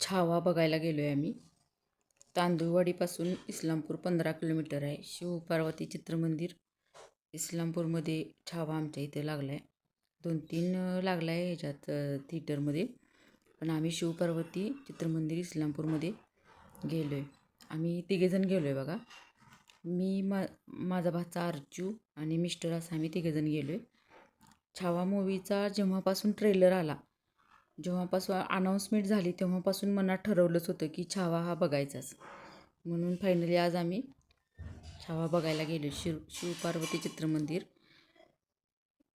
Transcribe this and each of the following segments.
छावा बघायला गेलो आहे आम्ही. तांदूळवाडीपासून इस्लामपूर पंधरा किलोमीटर आहे. शिवपार्वती चित्रमंदिर इस्लामपूरमध्ये छावा आमच्या इथे लागला आहे दोन तीन लागला आहे ह्याच्यात थिएटरमध्ये पण आम्ही शिवपार्वती चित्रमंदिर इस्लामपूरमध्ये गेलो आहे आम्ही तिघेजण गेलो आहे बघा. मी मा माझा भाचा अर्जू आणि मिस्टर असं आम्ही तिघेजण गेलो आहे छावा मूवीचा जेव्हापासून ट्रेलर आला जेव्हापासून अनाऊन्समेंट झाली तेव्हापासून मनात ठरवलंच होतं की छावा हा बघायचाच. म्हणून फायनली आज आम्ही छावा बघायला गेलो शिव शिवपार्वती चित्रमंदिर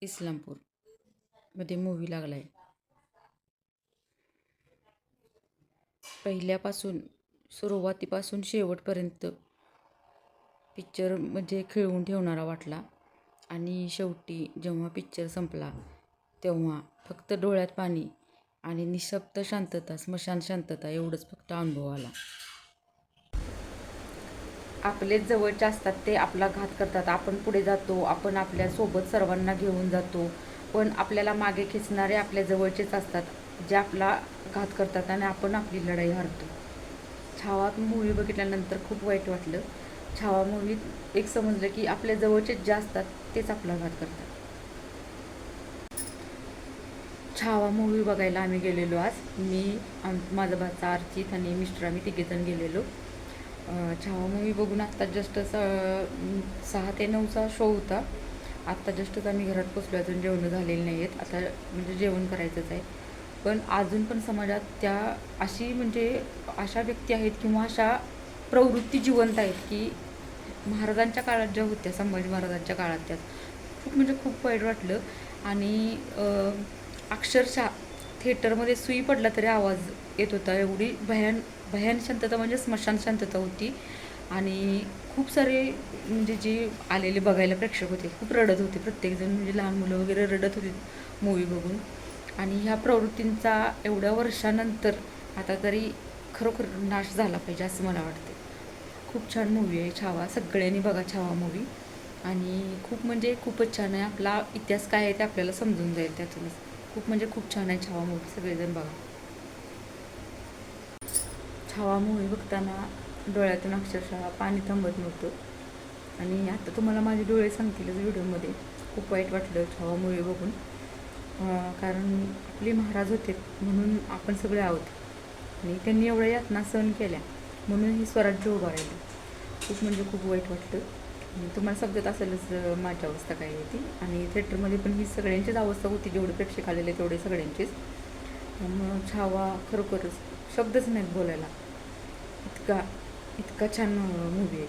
इस्लामपूरमध्ये मूवी लागला आहे पहिल्यापासून सुरुवातीपासून शेवटपर्यंत पिक्चर म्हणजे खेळवून ठेवणारा वाटला. आणि शेवटी जेव्हा पिक्चर संपला तेव्हा फक्त डोळ्यात पाणी आणि निशब्द शांतता स्मशान शांतता एवढंच फक्त अनुभव आला. आपले जवळचे असतात ते आपला घात करतात. आपण पुढे जातो आपण आपल्यासोबत सर्वांना घेऊन जातो. पण आपल्याला मागे खेचणारे आपल्या जवळचेच असतात जे आपला घात करतात आणि आपण आपली लढाई हरतो. छावा मूवी बघितल्यानंतर खूप वाईट वाटलं. छावा मूवीत एक समजलं की आपल्या जवळचेच जे असतात तेच आपला घात करतात. छावा मूवी बघायला आम्ही गेलेलो आज. मी आम माझा भाचा अर्चित आणि मिस्टर आम्ही तिघेजण गेलेलो. छावा मूवी बघून आत्ता जस्ट सहा ते नऊचा शो होता. आत्ता जस्टच आम्ही घरात पोचलो अजून जेवणं झालेली नाही आहेत आता म्हणजे जेवण करायचंच आहे. पण अजून पण समाजात त्या अशी म्हणजे अशा व्यक्ती आहेत किंवा अशा प्रवृत्ती जिवंत आहेत की महाराजांच्या काळात ज्या होत्या संभाजी महाराजांच्या काळात त्या खूप म्हणजे खूप वाईट वाटलं. आणि अक्षरशः थिएटरमध्ये सुई पडला तरी आवाज येत होता. एवढी भयान भयान शांतता म्हणजे स्मशान शांतता होती. आणि खूप सारे म्हणजे जे आलेले बघायला प्रेक्षक होते खूप रडत होते. प्रत्येकजण म्हणजे लहान मुलं वगैरे रडत होते मूवी बघून. आणि ह्या प्रवृत्तींचा एवढ्या वर्षानंतर आता तरी खरोखर नाश झाला पाहिजे असं मला वाटते खूप छान मूवी आहे छावा. सगळ्यांनी बघा छावा मूवी आणि खूप म्हणजे खूपच छान आहे. आपला इतिहास काय आहे ते आपल्याला समजून जाईल त्यातूनच. खूप म्हणजे खूप छान आहे छावा मूवी सगळेजण बघा. छावा मूवी बघताना डोळ्यातून अक्षरशः पाणी थांबत नव्हतं. आणि आता तुम्हाला माझे डोळे सांगतीलच व्हिडिओमध्ये. खूप वाईट वाटलं छावा मूवी बघून कारण आपले महाराज होते म्हणून आपण सगळे आहोत. आणि त्यांनी एवढ्या यातना सहन केल्या. म्हणून ही स्वराज्य उभा राहिलं खूप म्हणजे खूप वाईट वाटलं. तुम्हाला समजत असेलच माझी अवस्था काय होती आणि थिएटरमध्ये पण ही सगळ्यांचीच अवस्था होती जेवढे प्रेक्षक आलेले तेवढे सगळ्यांचीच. मग छावा खरोखरच शब्दच नाहीत बोलायला. इतका इतका छान मूवी आहे.